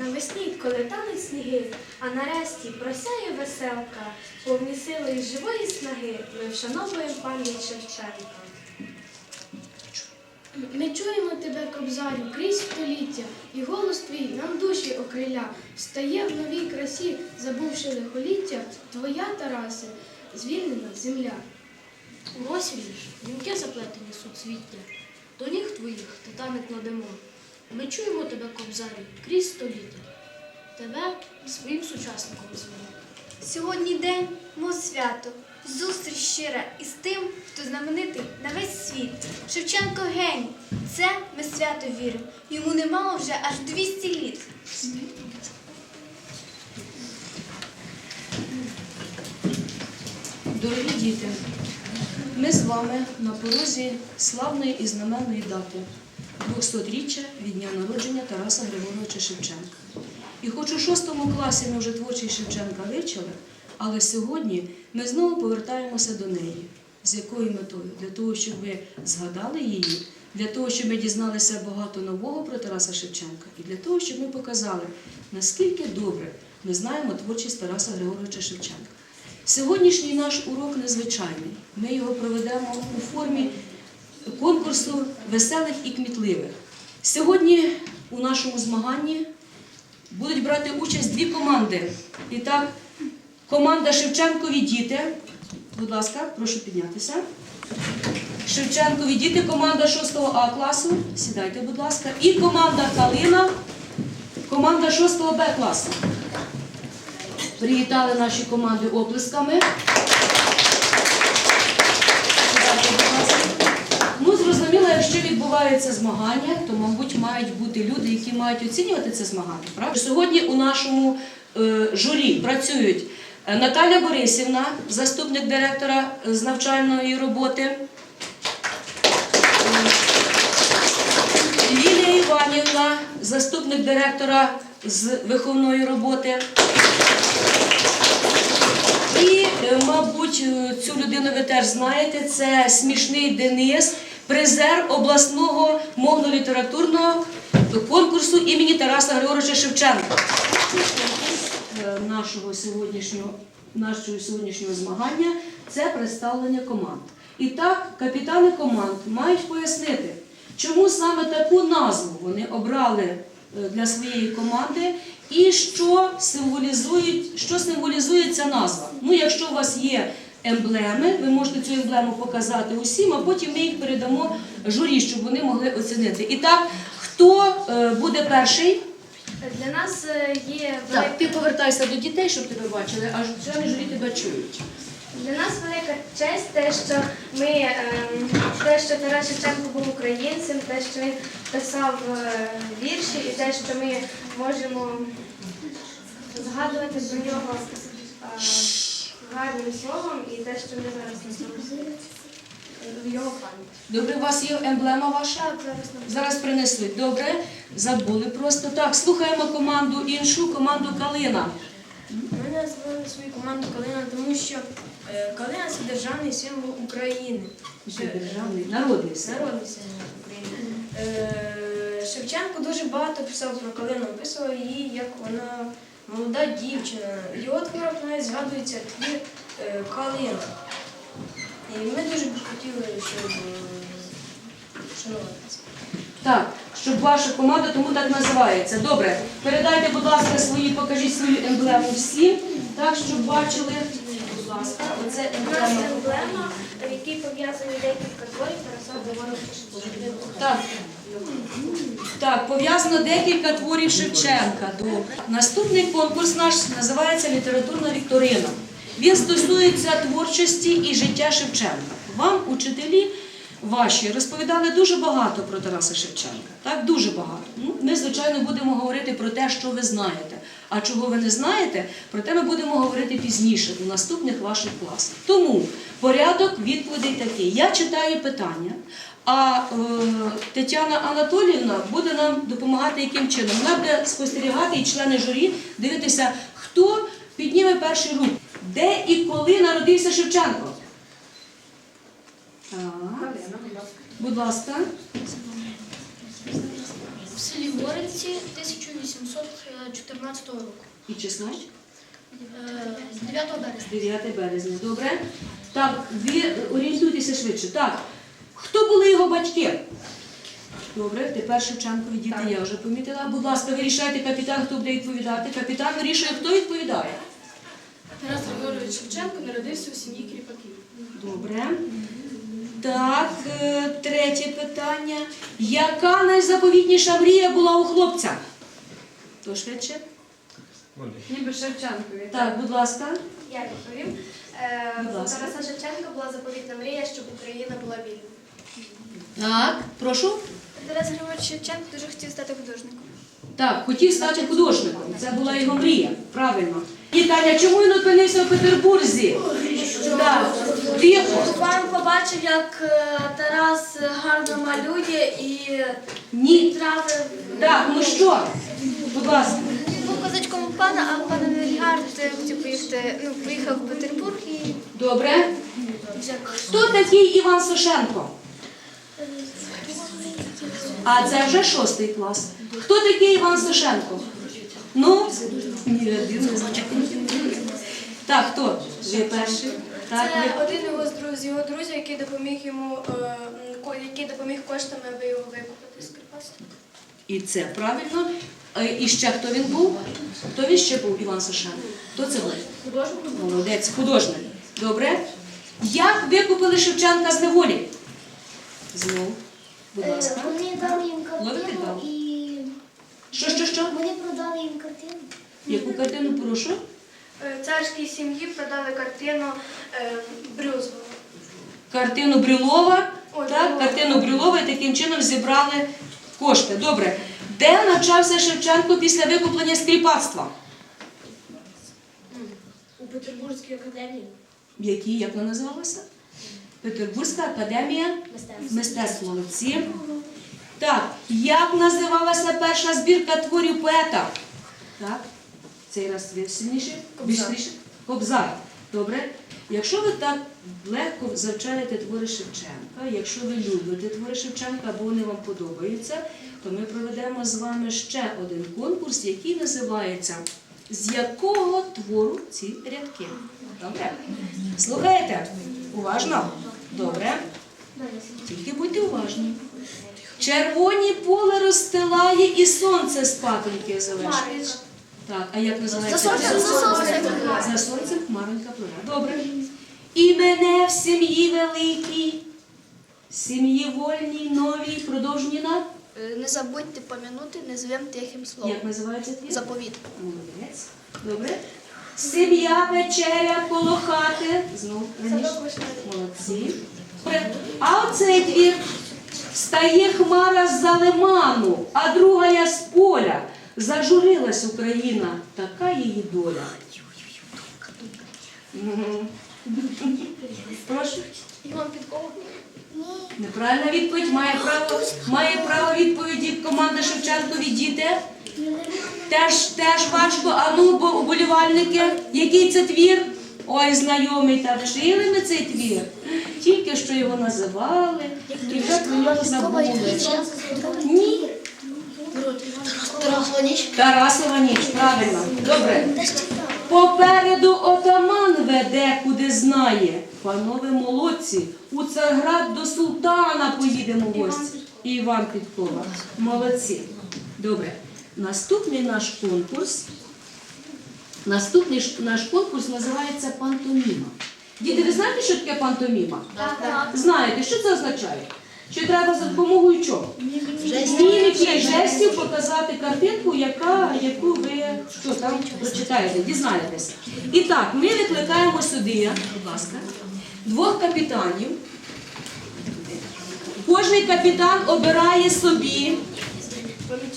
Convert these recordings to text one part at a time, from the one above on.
Навесні, коли тануть сніги, а нарешті просяє веселка, повні сили і живої снаги, ми вшановуємо пам'ять Шевченка. Ми чуємо тебе, кобзарю, крізь століття, і голос твій нам душі окриля, стає в новій красі, забувши лихоліття, твоя Тарасе, звільнена земля. Ось вірш, вінки заплетені суцвіття, до ніг твоїх титани кладемо. Ми чуємо тебе, кобзарі, крізь століття. Тебе своїм сучасником звемо. Сьогодні день, мов свято, зустріч щира із тим, хто знаменитий на весь світ. Шевченко геній. Це ми свято віримо. Йому немало вже аж 200 літ. Дорогі діти, ми з вами на порозі славної і знаменної дати 200-річчя від дня народження Тараса Григоровича Шевченка. І хоч у шостому класі ми вже творчий Шевченка вивчили, але сьогодні ми знову повертаємося до неї. З якою метою? Для того, щоб ви згадали її, для того, щоб ми дізналися багато нового про Тараса Шевченка, і для того, щоб ми показали, наскільки добре ми знаємо творчість Тараса Григоровича Шевченка. Сьогоднішній наш урок незвичайний. Ми його проведемо у формі конкурсу веселих і кмітливих. Сьогодні у нашому змаганні будуть брати участь дві команди. І так, команда Шевченкові діти. Будь ласка, прошу піднятися. Шевченкові діти, команда 6 А класу. Сідайте, будь ласка. І команда Калина, команда 6 Б класу. Привітали наші команди оплесками. Якщо відбувається змагання, то, мабуть, мають бути люди, які мають оцінювати це змагання. Правда? Сьогодні у нашому е, журі працюють е, Наталя Борисівна, заступник директора е, з навчальної роботи. Лілія Іванівна, заступник директора з виховної роботи. І, мабуть, цю людину ви теж знаєте, це смішний Денис, призер обласного мовно-літературного конкурсу імені Тараса Григоровича Шевченка. Е, Нашого сьогоднішнього, нашого сьогоднішнього змагання це представлення команд. І так, капітани команд мають пояснити, чому саме таку назву вони обрали е, для своєї команди і що символізують, що символізує ця назва. Ну, якщо у вас є емблеми, ви можете цю емблему показати усім, а потім ми їх передамо журі, щоб вони могли оцінити. І так, хто е, буде перший? Для нас е, є Так, ти повертайся до дітей, щоб тебе бачили, а члени журі тебе чують. Для нас велика честь те, що ми ем, те, що Тарас Шевченко був українцем, те, що він писав е, вірші, і те, що ми можемо згадувати про нього гарним словом, і те, що ми зараз несемо в його пам'ять. Добре, у вас є емблема ваша? Так, зараз нам Зараз принесуть. Добре, забули просто. Так, слухаємо команду іншу, команду Калина. Ми назвали свою команду Калина, тому що е, Калина це державний символ України. Це державний народний символ. Народний символ України. Е, Шевченко дуже багато писав про Калину, описував її як вона молода дівчина. В його творах навіть згадується твір е, Калина. І ми дуже б хотіли, щоб е, шанувати це. Так, щоб ваша команда тому так називається. Добре, передайте, будь ласка, свої, покажіть свою емблему всім, так, щоб бачили. Будь ласка, оце У нас емблема. емблема, в якій пов'язані декілька творів Тараса Григоровича Шевченка. Так. Так, пов'язано декілька творів Шевченка. Наступний конкурс наш називається Літературна вікторина. Він стосується творчості і життя Шевченка. Вам, учителі ваші, розповідали дуже багато про Тараса Шевченка. Так, дуже багато. Ну, ми, звичайно, будемо говорити про те, що ви знаєте. А чого ви не знаєте, про те ми будемо говорити пізніше у наступних ваших класах. Тому порядок відповідей такий. Я читаю питання. А е, Тетяна Анатоліївна буде нам допомагати яким чином. Вона буде спостерігати і члени журі дивитися, хто підніме перший рух. Де і коли народився Шевченко? Так. Будь ласка. В селі Горець році 1814 року. І число? Е, 9 березня. 9 березня. Добре? Так, ви орієнтуйтеся швидше. Так. Хто були його батьки? Добре, тепер Шевченкові діти я вже помітила. Будь ласка, вирішайте капітан, хто буде відповідати. Капітан вирішує, хто відповідає. Тарас Григорович Шевченко народився у сім'ї кріпаків. Добре. Так, е, третє питання. Яка найзаповітніша мрія була у хлопця? То швидше? Ніби Шевченкові. Так, будь ласка. Я відповім. Е, Будь ласка. Тараса Шевченка була заповітна мрія, щоб Україна була вільна. Так, прошу. Тарас Григорович Шевченко дуже хотів стати художником. Так, хотів стати художником. Це була його мрія. Правильно. І Таня, чому він опинився в Петербурзі? Так, тихо. Пан побачив, як е, Тарас гарно малює і Ні. травив. Так, ну що? Будь ласка. Він був козачком у пана, а пан Вільгард хотів поїхати, ну, поїхав в Петербург і Добре. Хто такий Іван Сошенко? А це вже шостий клас. Хто такий Іван Сошенко? Ну. Так, хто? Ви перший? Так, ви. один його з друзів, його друзів, який допоміг йому, е, ко- який допоміг коштами, аби його викупити з Кривбасу. І це правильно. Е, І ще хто він був? Хто він ще був, Іван Сошенко? Хто це був? Молодець, художник. Добре. Як викупили Шевченка з неволі? Знову. Будь ласка. Вони дали їм картину і Що, що, що? вони продали їм картину. Яку картину прошу? Е, Царській сім'ї продали картину е, Брюзова. Картину Брюлова. Ой, Так, Брюлова. картину Брюлова і таким чином зібрали кошти. Добре. Де навчався Шевченко після викуплення з кріпацтва? У Петербурзькій академії. В якій, як вона називалася? Петербурзька академія мистецтв. Молодці. Так, як називалася перша збірка творів поета? Так, цей раз ви сильніше? Більш сильніше? Кобзар. Добре. Якщо ви так легко завчаєте твори Шевченка, якщо ви любите твори Шевченка або вони вам подобаються, то ми проведемо з вами ще один конкурс, який називається З якого твору ці рядки? Добре? Слухайте, уважно? Добре. Тільки будьте уважні. Червоні поле розстилає і сонце спатоньки залишить. Так, а як називається? За сонцем, це? за сонцем. Хмаронька пливе. Добре. І мене в сім'ї великій, сім'ї вольній, новій, продовжені на. Е, Не забудьте помянути незвим тихим словом. Як називається твір? Заповіт. Молодець. Добре. Сім'я вечеря коло хати. Знов раніше. Молодці. А оцей твір. Стає хмара з-за лиману, а друга я з поля. Зажурилась Україна, така її доля. Прошу. Іван Підкова. Неправильна відповідь має право, має право відповіді команда Шевченкові діти. Теж, теж важко. А ну, бо уболівальники, який це твір? Ой, знайомий, так вчили ми цей твір. Тільки що його називали, і вже про нього забули. Ні. Тарасова ніч, правильно. Добре. Попереду отаман веде, куди знає. Панове молодці, у Царград до султана поїдемо в гості. Іван Підкова. Молодці. Добре. Наступний наш конкурс. Наступний наш конкурс називається пантоміма. Діти, ви знаєте, що таке пантоміма? Знаєте, що це означає? Що треба за допомогою чого? Міміки, жестів показати картинку, яка, яку ви що там прочитаєте, дізнаєтеся. І так, ми викликаємо сюди, будь ласка, двох капітанів. Кожний капітан обирає собі,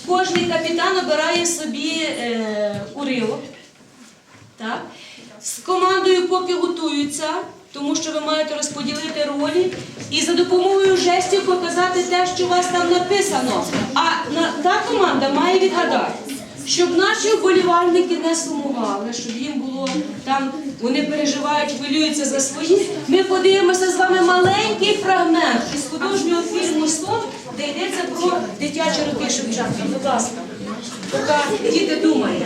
кожний капітан обирає собі е, уривок. Так? З командою поки готуються, тому що ви маєте розподілити ролі і за допомогою жестів показати те, що у вас там написано. А на, та команда має відгадати, щоб наші вболівальники не сумували, щоб їм було там, вони переживають, хвилюються за свої. Ми подивимося з вами маленький фрагмент із художнього фільму Сон, де йдеться про дитячі роки Шевченка. Будь ласка. Поки діти думають.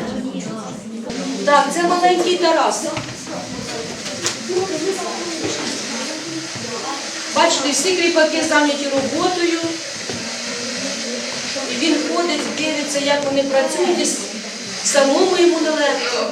Так, це маленький Тарас. Бачите, всі кріпаки зайняті роботою. Він ходить, дивиться, як вони працюють, і самому йому нелегко.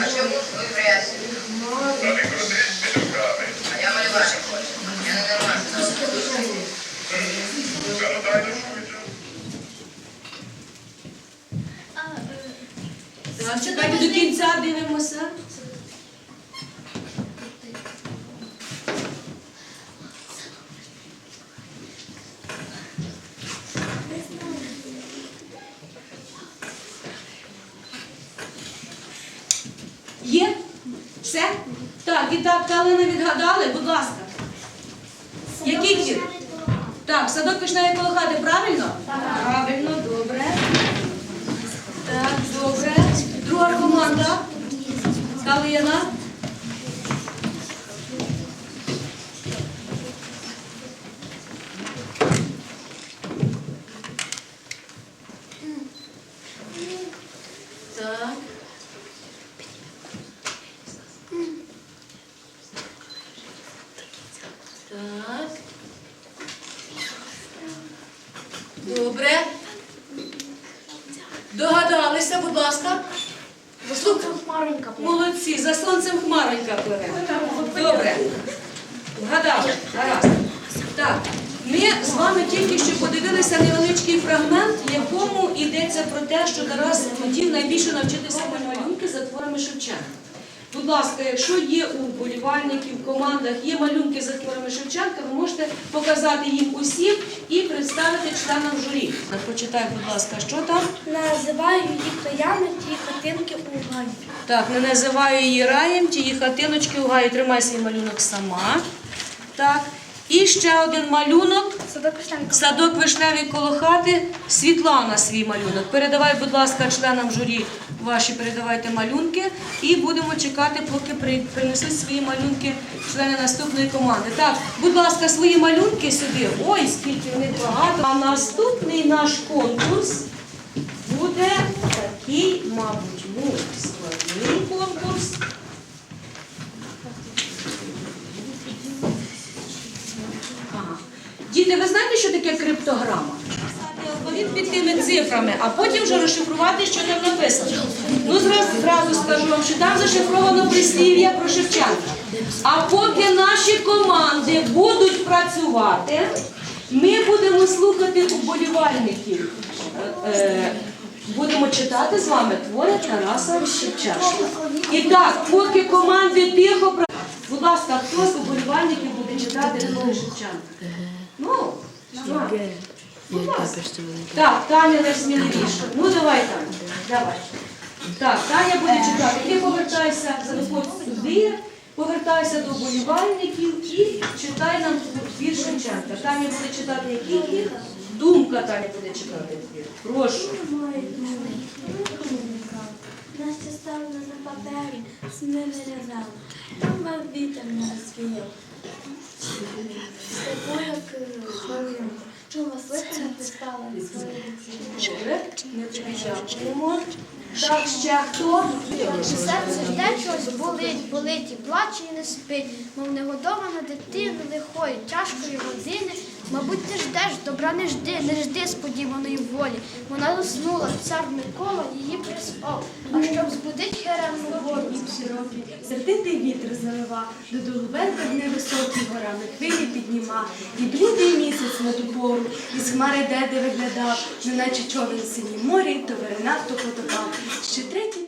А чому ж ви грязі? А я малювати хочу. Я не нормально. Так, чекайте до кінця, дивимося. Є? Все? Так, Калина відгадали, будь ласка. Який твір? Так, садок вишневої коло хати, правильно? Правильно, добре. Так, добре. Друга команда. Калина. Так. Так. Добре. Догадалися, будь ласка. Слухай. Молодці, за сонцем хмаронька пливе. Добре. Вгадали. Гаразд. Так. Ми з вами тільки що подивилися невеличкий фрагмент, в якому йдеться про те, що Тарас хотів найбільше навчитися на малюнки за творами Шевченка. Будь ласка, якщо є у вболівальників, в командах є малюнки за творами Шевченка, ви можете показати їм усім і представити членам журі. Прочитай, будь ласка, що там? Називаю їх краями ті хатинки у гаї. Так, не називаю її раєм, тії хатиночки у гаю. Тримай свій малюнок сама. Так. І ще один малюнок. Садок вишневий коло хати. Світлана свій малюнок. Передавай, будь ласка, членам журі ваші передавайте малюнки. І будемо чекати, поки принесуть свої малюнки члени наступної команди. Так, будь ласка, свої малюнки сюди. Ой, скільки в них багато. А наступний наш конкурс буде такий, мабуть, ну, складний конкурс. Діти, ви знаєте, що таке криптограма? Алфавіт під тими цифрами, а потім вже розшифрувати, що там написано. Ну, зразу, зразу скажу вам, що там зашифровано прислів'я про Шевченка. А поки наші команди будуть працювати, ми будемо слухати уболівальників. Е, е, Будемо читати з вами твори Тараса Шевченка. І так, поки команди тихо пра- Будь ласка, хто з уболівальників буде читати твори Шевченка? Ну, давай. Будь ласка. Так, Таня найсміливіша. Ну давай, Таня, давай. Так, Таня буде читати. Ти повертайся, заходь сюди, повертайся до уболівальників і читай нам твір Шевченка. Таня буде читати який твір? Думка Таня буде читати твір. Прошу. Настя ставила на папері, сни не рязала. Там вітер не розвіяв. Чула слухи не Добре, ми тобі. Так, ще хто? Серце жде чогось болить, болить і плаче і не спить, мов негодована дитина лихої, тяжкої години. Мабуть, ти ждеш, добра не жди, не жди сподіваної волі. Вона заснула, цар Микола її приспав. А щоб збудить херемну волю. широкий, сердитий вітер залива, до долубенка дни високі горами хвилі підніма, і блідий місяць на ту пору, із хмари деде виглядав, неначе човен в синій морі, то вернав, то потопав. Ще третій